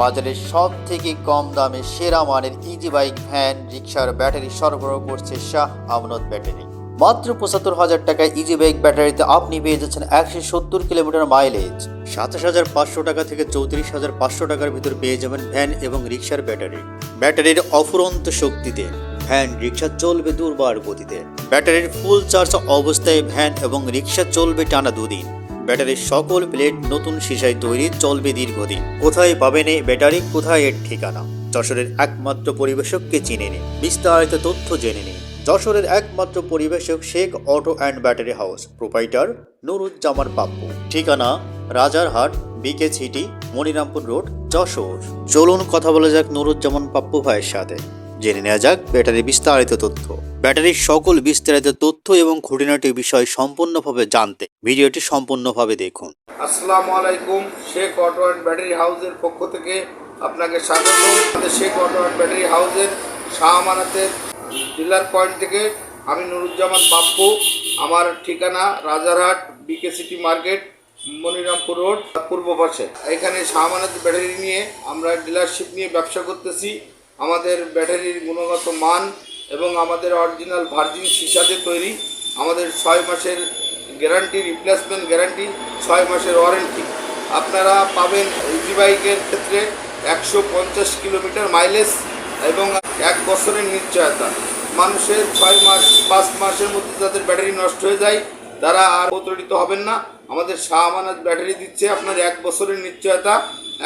বাজারের সব থেকে কম দামে সেরা মানের ইজি বাইক ভ্যান রিক্সার ব্যাটারি সরবরাহ করছে শাহ আমনত ব্যাটারি। মাত্র পঁচাত্তর হাজার টাকায় ইজি বাইক ব্যাটারিতে আপনি পেয়ে যাচ্ছেন একশো সত্তর কিলোমিটার মাইলেজ সাতাশ হাজার পাঁচশো টাকা থেকে চৌত্রিশ হাজার পাঁচশো টাকার ভিতর পেয়ে যাবেন ভ্যান এবং রিক্সার ব্যাটারি ব্যাটারির অফুরন্ত শক্তিতে ভ্যান রিক্সা চলবে দুর্বার গতিতে। ব্যাটারির ফুল চার্জ অবস্থায় ভ্যান এবং রিক্সা চলবে টানা দুদিন। ব্যাটারির সকল প্লেট নতুন সিসায় তৈরি চলবে দীর্ঘদিন। কোথায় পাবেন এই ব্যাটারি, কোথায় এর ঠিকানা? যশোরের একমাত্র পরিবেশককে চিনে নিন। বিস্তারিত তথ্য জেনে নিন। যশোরের একমাত্র পরিবেশক Sheikh auto and battery house, proprietor Nuruzzaman Pappu. ঠিকানা Rajarhat, BK city, Monirampur road, Jessore. চলুন কথা বলা যাক নুরুজ্জামান পাপ্পু ভাইয়ের সাথে। জেনে নেওয়া যাক ব্যাটারি বিস্তারিত তথ্য। ব্যাটারির সকল বিস্তারিত তথ্য এবং খুঁটিনাটি বিষয় সম্পূর্ণভাবে জানতে ভিডিওটি সম্পূর্ণভাবে দেখুন। আসসালামু আলাইকুম, শেখ অটো অ্যান্ড ব্যাটারি হাউসের পক্ষ থেকে আপনাকে স্বাগত। শেখ অটো অ্যান্ড ব্যাটারি হাউসের শাহ আমানাতের ডিলার পয়েন্ট থেকে আমি নুরুজ্জামান পাপ্পু আমার ঠিকানা Rajarhat BK city market Monirampur road, পূর্ব পাশে। এখানে শাহ আমানত ব্যাটারি নিয়ে আমরা ডিলারশিপ নিয়ে ব্যবসা করতেছি। আমাদের ব্যাটারির গুণগত মান এবং আমাদের অরিজিনাল ভার্জিন সিসাতে তৈরি, আমাদের ছয় মাসের গ্যারান্টি রিপ্লেসমেন্ট গ্যারান্টি ছয় মাসের ওয়ারেন্টি আপনারা পাবেন ইজি বাইকের ক্ষেত্রে একশো পঞ্চাশ কিলোমিটার মাইলেজ এবং এক বছরের নিশ্চয়তা। মানুষের ছয় মাস, পাঁচ মাসের মধ্যে যাদের ব্যাটারি নষ্ট হয়ে যায়, তারা আর প্রতারিত হবেন না। আমাদের শাহ আমানত ব্যাটারি দিচ্ছে আপনার এক বছরের নিশ্চয়তা,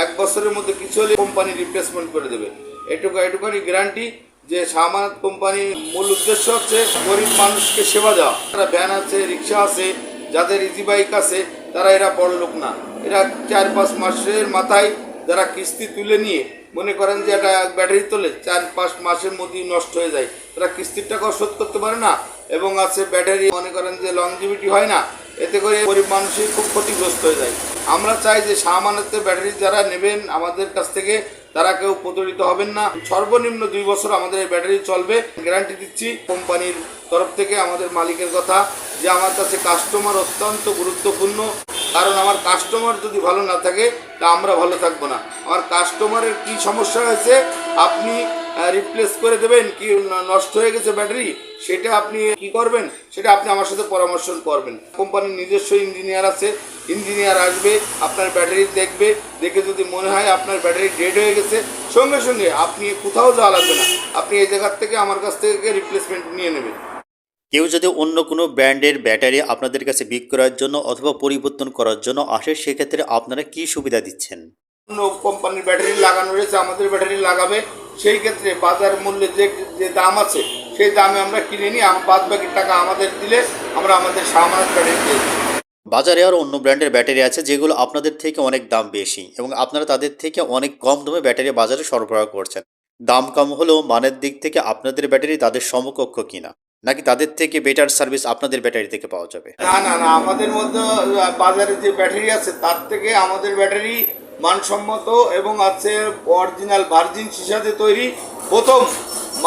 এক বছরের মধ্যে কিছু হলে কোম্পানি রিপ্লেসমেন্ট করে দেবে। এটুকু, এটুকানি গ্যারান্টি যে সামানত কোম্পানির মূল উদ্দেশ্য হচ্ছে গরিব মানুষকে সেবা দেওয়া। যারা ভ্যান আছে রিক্সা আছে, যাদের ইজি বাইক আছে, তারা এরা বড় লোক না। এরা চার পাঁচ মাসের মাথায় যারা কিস্তি তুলে নিয়ে, মনে করেন যে একটা ব্যাটারি তোলে, চার পাঁচ মাসের মধ্যেই নষ্ট হয়ে যায়। তারা কিস্তির টাকাও শোধ করতে পারে না এবং আছে ব্যাটারি মনে করেন যে লংজিভিটি হয় না, এতে করে গরিব মানুষই খুব ক্ষতিগ্রস্ত হয়ে যায়। আমরা চাই যে সামান্যতে ব্যাটারি যারা নেবেন আমাদের কাছ থেকে তারা কেউ প্রতারিত হবেন না। সর্বনিম্ন দুই বছর আমাদের এই ব্যাটারি চলবে। গ্যারান্টি দিচ্ছি কোম্পানির তরফ থেকে আমাদের মালিকের কথা যে আমার কাছে কাস্টমার অত্যন্ত গুরুত্বপূর্ণ। কারণ আমার কাস্টমার যদি ভালো না থাকে, তা আমরা ভালো থাকব না। আমার কাস্টমারের কি সমস্যা হয়েছে, আপনি রিপ্লেস করে দেবেন কি নষ্ট হয়ে গেছে ব্যাটারি সেটা আপনি কি করবেন? সেটা আপনি আমার সাথে পরামর্শ করবেন। কোম্পানির নিজস্ব ইঞ্জিনিয়ার আছে ইঞ্জিনিয়ার আসবে আপনার ব্যাটারি দেখবে দেখে যদি মনে হয় আপনার ব্যাটারি ডেড হয়ে গেছে সঙ্গে সঙ্গে আপনি কোথাও যাওয়া লাগবে না। আপনি এই জায়গার থেকে আমার কাছ থেকে রিপ্লেসমেন্ট নিয়ে নেবেন। কেউ যদি অন্য কোনো ব্র্যান্ডের ব্যাটারি আপনাদের কাছে বিক্রয়ের জন্য অথবা পরিবর্তন করার জন্য আসে সেক্ষেত্রে আপনারা কি সুবিধা দিচ্ছেন? অন্য কোম্পানির ব্যাটারি লাগানো রয়েছে আমাদের ব্যাটারি লাগাবে। সেই ক্ষেত্রে বাজার মূল্যে যে যে দাম আছে সেই দামে আমরা কিনে নিই বাদ বাকি টাকা আমাদের দিলে আমরা আমাদের সামান্য ব্যাটারি দিই। বাজারে আরও অন্য ব্র্যান্ডের ব্যাটারি আছে যেগুলো আপনাদের থেকে অনেক দাম বেশি এবং আপনারা তাদের থেকে অনেক কম দামে ব্যাটারি বাজারে সরবরাহ করছেন দাম কম হলেও মানের দিক থেকে আপনাদের ব্যাটারি তাদের সমকক্ষ কিনা নাকি তাদের থেকে বেটার সার্ভিস আপনাদের ব্যাটারি থেকে পাওয়া যাবে না না না আমাদের মধ্যে বাজারে যে ব্যাটারি আছে তার থেকে আমাদের ব্যাটারি মানসম্মত এবং আছে অরিজিনাল ভার্জিন সিসাতে তৈরি। প্রথম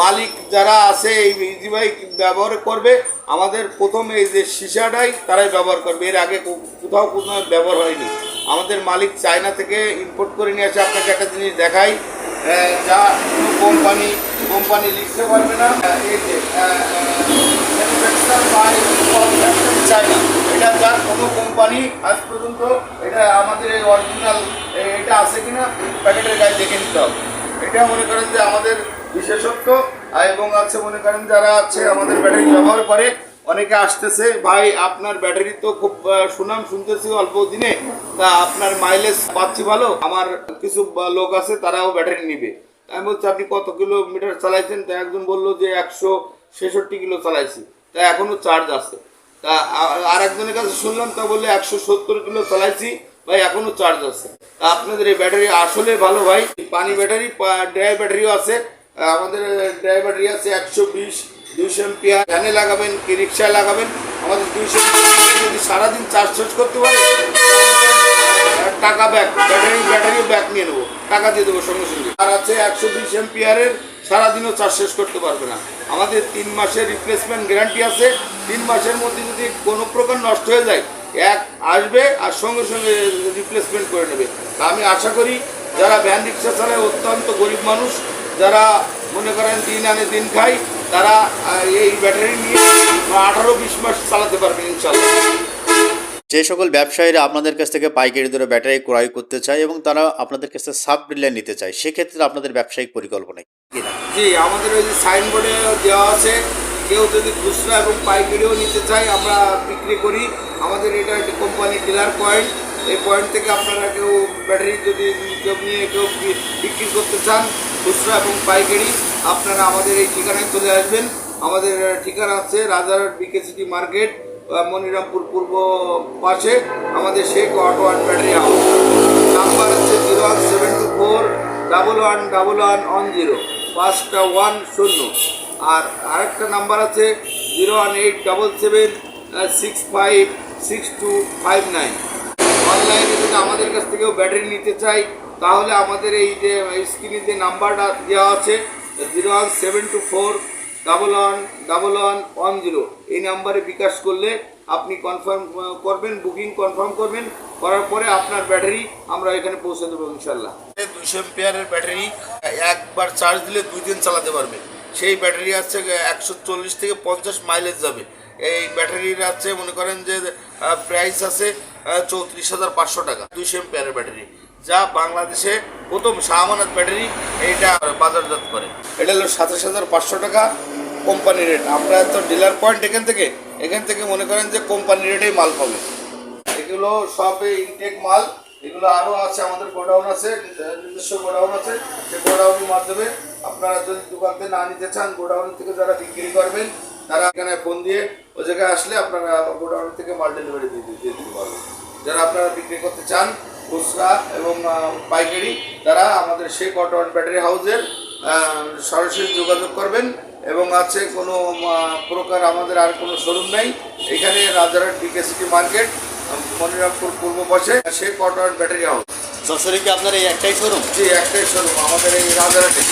মালিক যারা আছে এই ইজি বাইক ব্যবহার করবে, আমাদের প্রথম এই যে সিসাটাই তারাই ব্যবহার করবে। এর আগে কোথাও কোথাও ব্যবহার হয়নি। আমাদের মালিক চায়না থেকে ইম্পোর্ট করে নিয়ে আসে। আপনাকে একটা জিনিস দেখাই। যা কোনো কোম্পানি কোম্পানি লিখতে পারবে না। এই যে চায়না এটা যার কোনো কোম্পানি আজ পর্যন্ত এটা আমাদের অরিজিনাল এটা আছে কিনা প্যাকেটের গায়ে দেখে নিতে হবে। এটা মনে করেন যে আমাদের বিশেষত্ব এবং আছে মনে করেন যারা আছে, আমাদের ব্যাটারি ব্যবহার করে, অনেকে আসতেছে, ভাই, আপনার ব্যাটারি তো খুব সুনাম শুনতেছি অল্প দিনে, তা আপনার মাইলেজ পাচ্ছি ভালো, আমার কিছু লোক আছে, তারাও ব্যাটারি নিবে। আমি বলছি, আপনি কত কিলোমিটার চালাইছেন? তা একজন বলল যে, একশো ছেষট্টি কিলো চালাইছি। তা এখনও চার্জ আছে। তা আর একজনের কাছে শুনলাম, তা বললে একশো সত্তর কিলো চালাইছি, ভাই এখনও চার্জ আছে। তা আপনাদের এই ব্যাটারি আসলে ভালো, ভাই? পানি ব্যাটারি ড্রাই ব্যাটারিও আছে। আমাদের ড্রাই ব্যাটারি আছে একশো বিশ, দুইশো এমপিআর ভ্যানে লাগাবেন, কি রিক্সায় লাগাবেন, আমাদের দুইশো যদি সারাদিন চার্জ চার্জ করতে পারে টাকা ব্যাক ব্যাটারি ব্যাটারিও ব্যাক নিয়ে নেব। টাকা দিয়ে দেবো সঙ্গে সঙ্গে। আর আছে একশো বিশ এমপিআরের সারাদিনও চার্জ শেষ করতে পারবে না। আমাদের তিন মাসের রিপ্লেসমেন্ট গ্যারান্টি আছে। তিন মাসের মধ্যে যদি কোনো প্রকার নষ্ট হয়ে যায়, এক আসবে আর সঙ্গে সঙ্গে রিপ্লেসমেন্ট করে নেবে। তা আমি আশা করি যারা ভ্যান রিক্সা চালায়, অত্যন্ত গরিব মানুষ, যারা মনে করেন দিন আনে দিন খায়, তারা এই ব্যাটারি নিয়ে আঠারো বিশ মাস চালাতে পারবেন ইনশাল্লাহ। যে সকল ব্যবসায়ীরা আপনাদের কাছ থেকে পাইকারি দরে ব্যাটারি ক্রয় করতে চায় এবং তারা আপনাদের কাছ থেকে সাব ডিলার নিতে চায়, সেক্ষেত্রে আপনাদের ব্যবসায়িক পরিকল্পনা জি, আমাদের ওই যে সাইনবোর্ডে দেওয়া আছে, কেউ যদি খুচরা এবং পাইকারিও নিতে চায়, আমরা বিক্রি করি। আমাদের এটা একটি কোম্পানি ডিলার পয়েন্ট এই পয়েন্ট থেকে আপনারা কেউ ব্যাটারি যদি কেউ নিয়ে কেউ বিক্রি করতে চান, খুচরা এবং পাইকারি, আপনারা আমাদের এই ঠিকানায় চলে আসবেন। আমাদের ঠিকানা আছে Rajarhat BK city market Monirampur পূর্ব পাশে আমাদের Sheikh auto and battery house. Number হচ্ছে zero one seven two four double one double one one zero, পাঁচটা ওয়ান শূন্য। আর আরেকটা নাম্বার আছে zero one eight double seven six five, six two five nine. অনলাইনে যদি আমাদের কাছ থেকেও ব্যাটারি নিতে চাই, তাহলে আমাদের এই যে স্ক্রিনে যে নাম্বারটা দেওয়া আছে, zero one seven two four double one double one one zero এই নাম্বারে বিকাশ করলে আপনি কনফার্ম করবেন বুকিং কনফার্ম করবেন করার পরে আপনার ব্যাটারি আমরা এখানে পৌঁছে দেবো ইনশাল্লাহ। দুইশো এম্পিয়ারের ব্যাটারি একবার চার্জ দিলে দুই দিন চালাতে পারবে। সেই ব্যাটারি আছে একশো চল্লিশ থেকে পঞ্চাশ মাইলেজ যাবে। এই ব্যাটারির আছে মনে করেন যে প্রাইস আছে চৌত্রিশ হাজার পাঁচশো টাকা দুইশো এম্পিয়ারের ব্যাটারি যা বাংলাদেশে প্রথম শাহমানাত ব্যাটারি এইটা বাজারজাত করে। এটা হলো সাতাশ হাজার পাঁচশো টাকা। কোম্পানি রেট আমরা তো ডিলার পয়েন্ট এখান থেকে এখান থেকে মনে করেন যে কোম্পানি রেটেই মাল পাবে। এগুলো সব ইনটেক মাল, এগুলো আরও আছে, আমাদের গোডাউন আছে, নিজস্ব গোডাউন আছে। সেই গোডাউনের মাধ্যমে আপনারা যদি দোকান থেকে না নিতে চান গোডাউন থেকে যারা বিক্রি করবেন, তারা এখানে ফোন দিয়ে ওই জায়গায় আসলে আপনারা গোডাউন থেকে মাল ডেলিভারি দিয়ে দিতে পারবেন। যারা আপনারা বিক্রি করতে চান, খুচরা এবং পাইকারি, তারা আমাদের অটো অ্যান্ড ব্যাটারি হাউসের সরাসরি যোগাযোগ করবেন। এবং আছে কোনো প্রকার আমাদের আর কোনো শোরুম নেই। এখানে Rajarhat BK city market Monirampur পূর্ব পাশে সে কটার ব্যাটারি হাউস। সরাসরি কি আপনার এই একটাই শোরুম? জি একটাই শোরুম আমাদের এই রাজারহাটে।